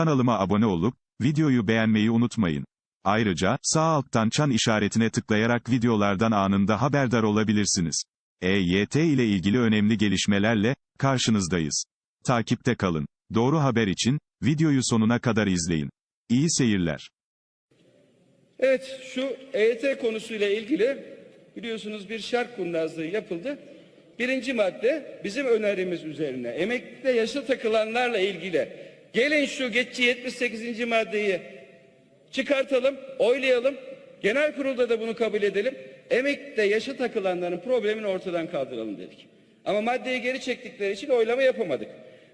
Kanalıma abone olup, videoyu beğenmeyi unutmayın. Ayrıca, sağ alttan çan işaretine tıklayarak videolardan anında haberdar olabilirsiniz. EYT ile ilgili önemli gelişmelerle, karşınızdayız. Takipte kalın. Doğru haber için, videoyu sonuna kadar izleyin. İyi seyirler. Evet şu EYT konusuyla ilgili biliyorsunuz bir şark kurnazlığı yapıldı. Birinci madde bizim önerimiz üzerine emeklilikte yaşa takılanlarla ilgili gelin şu geçici 78. maddeyi çıkartalım, oylayalım. Genel kurulda da bunu kabul edelim. Emeklilikte yaşa takılanların problemini ortadan kaldıralım dedik. Ama maddeyi geri çektikleri için oylama yapamadık.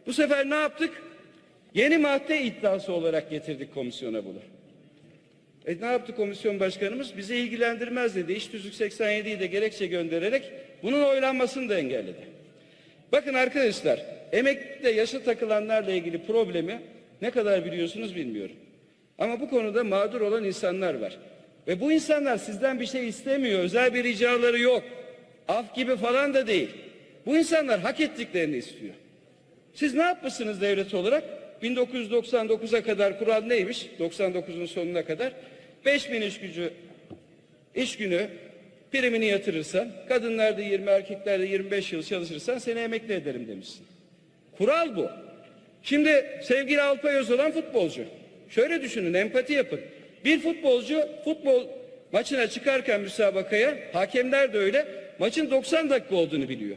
Bu sefer ne yaptık? Yeni madde iddiası olarak getirdik komisyona bunu. E ne yaptı komisyon başkanımız? Bizi ilgilendirmez dedi. İş tüzük 87'yi de gerekçe göndererek bunun oylanmasını da engelledi. Bakın arkadaşlar, emeklilikte yaşa takılanlarla ilgili problemi ne kadar biliyorsunuz bilmiyorum. Ama bu konuda mağdur olan insanlar var. Ve bu insanlar sizden bir şey istemiyor, özel bir ricaları yok. Af gibi falan da değil. Bu insanlar hak ettiklerini istiyor. Siz ne yapmışsınız devlet olarak? 1999'a kadar kural neymiş? 99'un sonuna kadar. 5000 iş gücü iş günü primini yatırırsan, kadınlarda 20, erkeklerde 25 yıl çalışırsan seni emekli ederim demişsin. Kural bu. Şimdi sevgili Alpay Özolan futbolcu. Şöyle düşünün, empati yapın. Bir futbolcu futbol maçına çıkarken müsabakaya, hakemler de öyle, maçın 90 dakika olduğunu biliyor.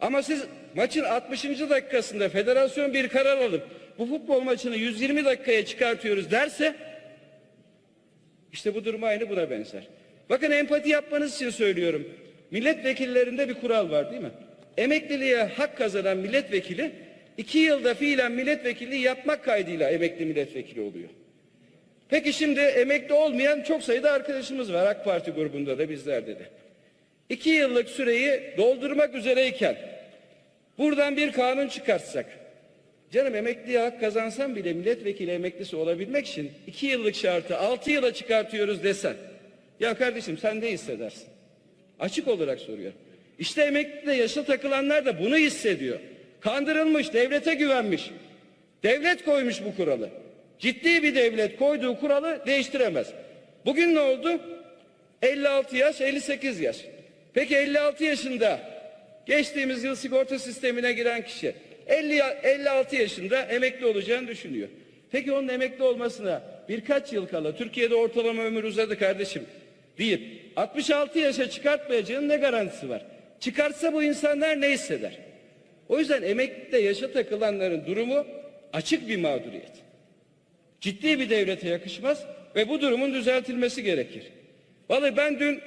Ama siz maçın 60. dakikasında federasyon bir karar alıp bu futbol maçını 120 dakikaya çıkartıyoruz derse işte bu durum aynı buna benzer. Bakın empati yapmanız için söylüyorum. Milletvekillerinde bir kural var değil mi? Emekliliğe hak kazanan milletvekili iki yılda fiilen milletvekilliği yapmak kaydıyla emekli milletvekili oluyor. Peki şimdi emekli olmayan çok sayıda arkadaşımız var AK Parti grubunda da bizlerde de. İki yıllık süreyi doldurmak üzereyken buradan bir kanun çıkartsak Canım emekliye hak kazansam bile milletvekili emeklisi olabilmek için iki yıllık şartı altı yıla çıkartıyoruz desen. Ya kardeşim sen ne hissedersin? Açık olarak soruyorum. İşte emeklide yaşa takılanlar da bunu hissediyor. Kandırılmış, devlete güvenmiş. Devlet koymuş bu kuralı. Ciddi bir devlet koyduğu kuralı değiştiremez. Bugün ne oldu? 56 yaş, 58 yaş. Peki 56 yaşında geçtiğimiz yıl sigorta sistemine giren kişi 50 ya- 56 yaşında emekli olacağını düşünüyor. Peki onun emekli olmasına birkaç yıl kala Türkiye'de ortalama ömür uzadı kardeşim deyip 66 yaşa çıkartmayacağının ne garantisi var? Çıkartsa bu insanlar ne hisseder? O yüzden emeklilikte yaşa takılanların durumu açık bir mağduriyet. Ciddi bir devlete yakışmaz ve bu durumun düzeltilmesi gerekir. Vallahi ben dün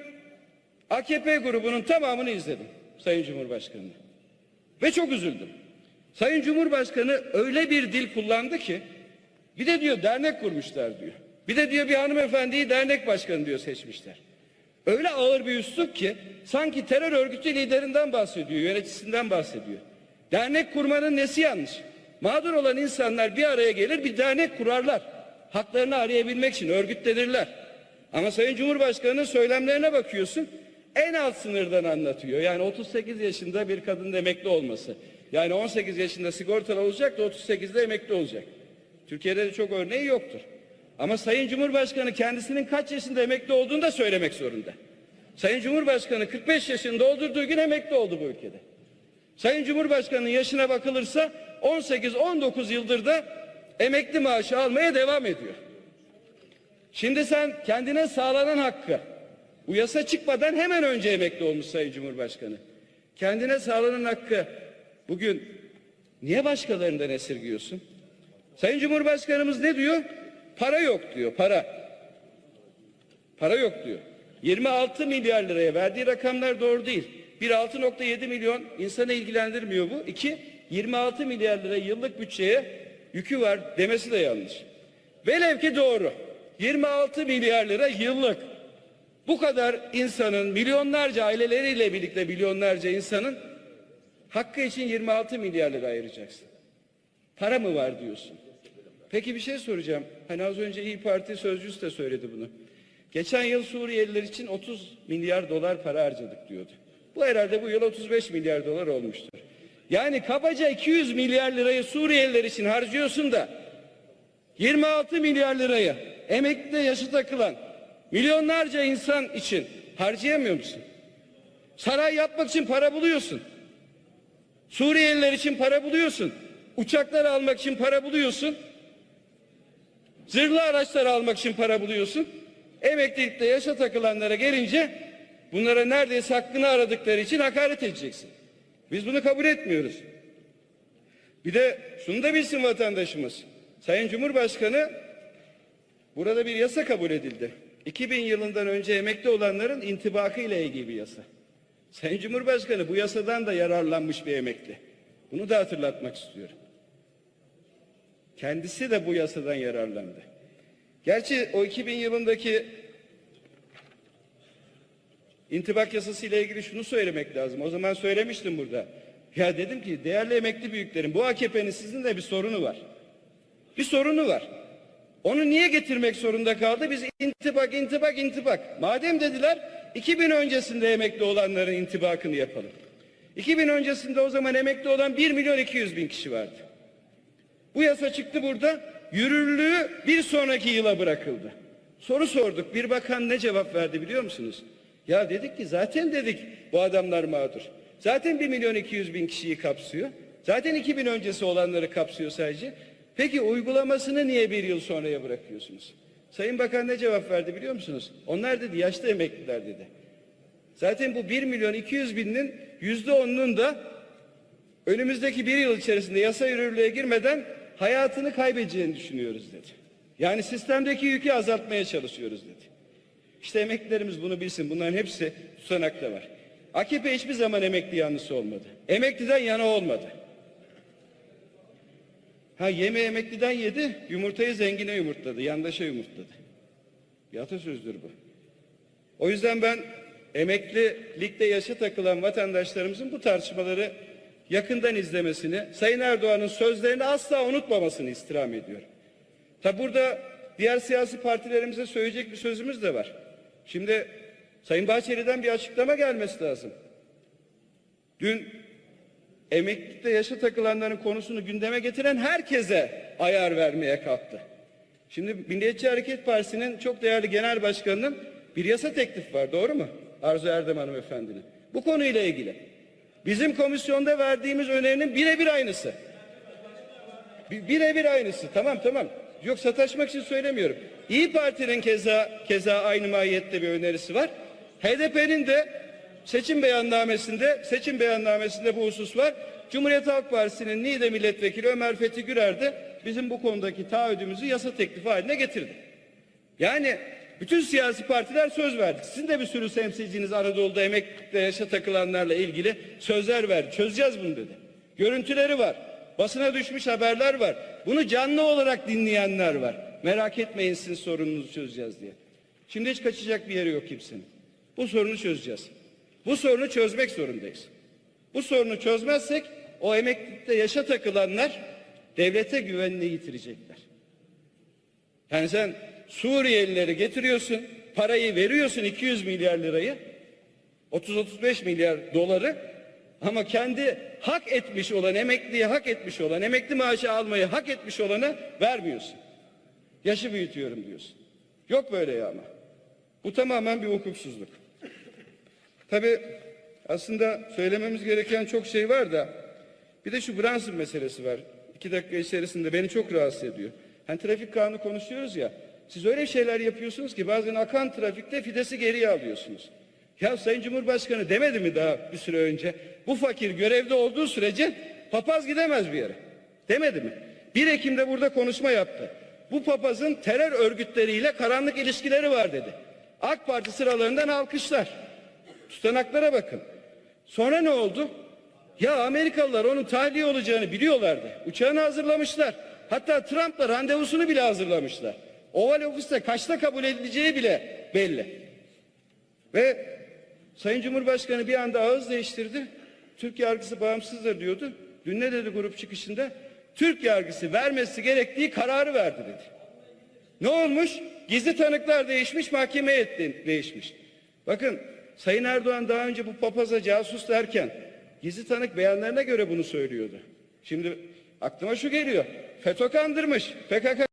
AKP grubunun tamamını izledim Sayın Cumhurbaşkanı'nı. Ve çok üzüldüm. Sayın Cumhurbaşkanı öyle bir dil kullandı ki bir de diyor dernek kurmuşlar diyor. Bir de diyor bir hanımefendiyi dernek başkanı diyor seçmişler. Öyle ağır bir üslup ki sanki terör örgütü liderinden bahsediyor, yöneticisinden bahsediyor. Dernek kurmanın nesi yanlış? Mağdur olan insanlar bir araya gelir bir dernek kurarlar. Haklarını arayabilmek için örgütlenirler. Ama Sayın Cumhurbaşkanı'nın söylemlerine bakıyorsun en alt sınırdan anlatıyor. Yani 38 yaşında bir kadının emekli olması. Yani 18 yaşında sigortalı olacak da 38'de emekli olacak. Türkiye'de de çok örneği yoktur. Ama Sayın Cumhurbaşkanı kendisinin kaç yaşında emekli olduğunu da söylemek zorunda. Sayın Cumhurbaşkanı 45 yaşında doldurduğu gün emekli oldu bu ülkede. Sayın Cumhurbaşkanı'nın yaşına bakılırsa 18-19 yıldır da emekli maaşı almaya devam ediyor. Şimdi sen kendine sağlanan hakkı bu yasa çıkmadan hemen önce emekli olmuş Sayın Cumhurbaşkanı. Kendine sağlanan hakkı bugün niye başkalarından esirgiyorsun? Sayın Cumhurbaşkanımız ne diyor? Para yok diyor, para. Para yok diyor. 26 milyar liraya verdiği rakamlar doğru değil. Bir 6.7 milyon insanı ilgilendirmiyor bu. İki, 26 milyar lira yıllık bütçeye yükü var demesi de yanlış. Velev ki doğru. 26 milyar lira yıllık. Bu kadar insanın, milyonlarca aileleriyle birlikte milyonlarca insanın hakkı için 26 milyar lira ayıracaksın. Para mı var diyorsun? Peki bir şey soracağım. Hani az önce İyi Parti sözcüsü de söyledi bunu. Geçen yıl Suriyeliler için 30 milyar dolar para harcadık diyordu. Bu herhalde bu yıl 35 milyar dolar olmuştur. Yani kabaca 200 milyar lirayı Suriyeliler için harcıyorsun da 26 milyar lirayı emeklilikte yaşı takılan milyonlarca insan için harcayamıyor musun? Saray yapmak için para buluyorsun. Suriyeliler için para buluyorsun. Uçaklar almak için para buluyorsun. Zırhlı araçlar almak için para buluyorsun. Emeklilikte yaşa takılanlara gelince bunlara neredeyse hakkını aradıkları için hakaret edeceksin. Biz bunu kabul etmiyoruz. Bir de şunu da bilsin vatandaşımız. Sayın Cumhurbaşkanı burada bir yasa kabul edildi. 2000 yılından önce emekli olanların intibakı ile ilgili bir yasa. Sayın Cumhurbaşkanı bu yasadan da yararlanmış bir emekli. Bunu da hatırlatmak istiyorum. Kendisi de bu yasadan yararlandı. Gerçi o 2000 yılındaki intibak yasası ile ilgili şunu söylemek lazım. O zaman söylemiştim burada. Ya dedim ki değerli emekli büyüklerim bu AKP'nin sizin de bir sorunu var. Bir sorunu var. Onu niye getirmek zorunda kaldı? Biz intibak, intibak, intibak. Madem dediler 2000 öncesinde emekli olanların intibakını yapalım. 2000 öncesinde o zaman emekli olan 1 milyon 200 bin kişi vardı. Bu yasa çıktı burada. Yürürlüğü bir sonraki yıla bırakıldı. Soru sorduk. Bir bakan ne cevap verdi biliyor musunuz? Ya dedik ki zaten dedik bu adamlar mağdur. Zaten 1 milyon 200 bin kişiyi kapsıyor. Zaten 2000 öncesi olanları kapsıyor sadece. Peki uygulamasını niye bir yıl sonraya bırakıyorsunuz? Sayın Bakan ne cevap verdi biliyor musunuz? Onlar dedi yaşlı emekliler dedi. Zaten bu 1 milyon 200 binin yüzde onunun da önümüzdeki bir yıl içerisinde yasa yürürlüğe girmeden hayatını kaybedeceğini düşünüyoruz dedi. Yani sistemdeki yükü azaltmaya çalışıyoruz dedi. İşte emeklilerimiz bunu bilsin. Bunların hepsi tutanakta var. AKP hiçbir zaman emekli yanlısı olmadı. Emekliden yana olmadı. Ha yeme emekliden yedi, yumurtayı zengine yumurtladı, yandaşa yumurtladı. Bir atasözdür bu. O yüzden ben emeklilikte yaşa takılan vatandaşlarımızın bu tartışmaları yakından izlemesini, Sayın Erdoğan'ın sözlerini asla unutmamasını istirham ediyorum. Tabi burada diğer siyasi partilerimize söyleyecek bir sözümüz de var. Şimdi Sayın Bahçeli'den bir açıklama gelmesi lazım. Dün emeklilikte yaşa takılanların konusunu gündeme getiren herkese ayar vermeye kalktı. Şimdi Milliyetçi Hareket Partisi'nin çok değerli genel başkanının bir yasa teklifi var doğru mu? Arzu Erdem Hanımefendinin. Bu konuyla ilgili. Bizim komisyonda verdiğimiz önerinin birebir aynısı. Bi- Birebir aynısı. Tamam tamam. Yok sataşmak için söylemiyorum. İyi Parti'nin keza keza aynı mahiyette bir önerisi var. HDP'nin de seçim beyannamesinde seçim beyannamesinde bu husus var. Cumhuriyet Halk Partisi'nin Niğde Milletvekili Ömer Fethi Gürer de bizim bu konudaki taahhüdümüzü yasa teklifi haline getirdi. Yani bütün siyasi partiler söz verdi. Sizin de bir sürü temsilciniz Anadolu'da emeklilikte yaşa takılanlarla ilgili sözler verdi. Çözeceğiz bunu dedi. Görüntüleri var. Basına düşmüş haberler var. Bunu canlı olarak dinleyenler var. Merak etmeyin sizin sorununuzu çözeceğiz diye. Şimdi hiç kaçacak bir yeri yok kimsenin. Bu sorunu çözeceğiz. Bu sorunu çözmek zorundayız. Bu sorunu çözmezsek o emeklilikte yaşa takılanlar devlete güvenini yitirecekler. Yani sen Suriyelileri getiriyorsun, parayı veriyorsun 200 milyar lirayı, 30-35 milyar doları ama kendi hak etmiş olan, emekliye hak etmiş olan, emekli maaşı almayı hak etmiş olana vermiyorsun. Yaşı büyütüyorum diyorsun. Yok böyle ya ama. Bu tamamen bir hukuksuzluk. Tabi aslında söylememiz gereken çok şey var da bir de şu Brunson meselesi var. İki dakika içerisinde beni çok rahatsız ediyor. Hani trafik kanunu konuşuyoruz ya. Siz öyle şeyler yapıyorsunuz ki bazen akan trafikte fidesi geriye alıyorsunuz. Ya Sayın Cumhurbaşkanı demedi mi daha bir süre önce? Bu fakir görevde olduğu sürece papaz gidemez bir yere. Demedi mi? 1 Ekim'de burada konuşma yaptı. Bu papazın terör örgütleriyle karanlık ilişkileri var dedi. AK Parti sıralarından alkışlar. Tutanaklara bakın. Sonra ne oldu? Ya Amerikalılar onun tahliye olacağını biliyorlardı. Uçağını hazırlamışlar. Hatta Trump'la randevusunu bile hazırlamışlar. Oval ofiste kaçta kabul edileceği bile belli. Ve Sayın Cumhurbaşkanı bir anda ağız değiştirdi. Türk yargısı bağımsızdır diyordu. Dün ne dedi grup çıkışında? Türk yargısı vermesi gerektiği kararı verdi dedi. Ne olmuş? Gizli tanıklar değişmiş, mahkeme heyeti değişmiş. Bakın Sayın Erdoğan daha önce bu papaza casus derken gizli tanık beyanlarına göre bunu söylüyordu. Şimdi aklıma şu geliyor. FETÖ kandırmış, PKK